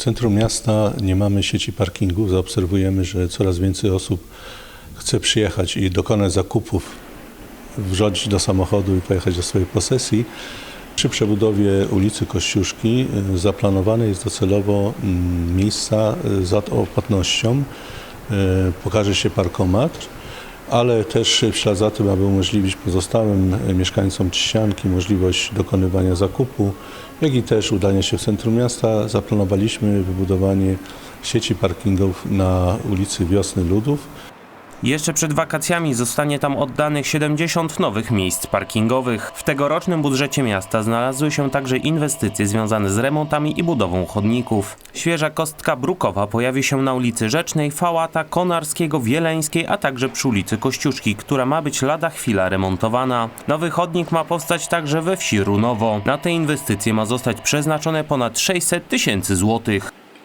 W centrum miasta nie mamy sieci parkingów. Zaobserwujemy, że coraz więcej osób chce przyjechać i dokonać zakupów, wrzucić do samochodu i pojechać do swojej posesji. Przy przebudowie ulicy Kościuszki y, zaplanowane jest docelowo mm, miejsca y, za opłatnością. Y, Pokaże się parkomat, ale też w ślad za tym, aby umożliwić pozostałym mieszkańcom Trzcianki możliwość dokonywania zakupu, jak i też udania się w centrum miasta, zaplanowaliśmy wybudowanie sieci parkingów na ulicy Wiosny Ludów. Jeszcze przed wakacjami zostanie tam oddanych 70 nowych miejsc parkingowych. W tegorocznym budżecie miasta znalazły się także inwestycje związane z remontami i budową chodników. Świeża kostka brukowa pojawi się na ulicy Rzecznej, Fałata, Konarskiego, Wieleńskiej, a także przy ulicy Kościuszki, która ma być lada chwila remontowana. Nowy chodnik ma powstać także we wsi Runowo. Na te inwestycje ma zostać przeznaczone ponad 600 tysięcy złotych.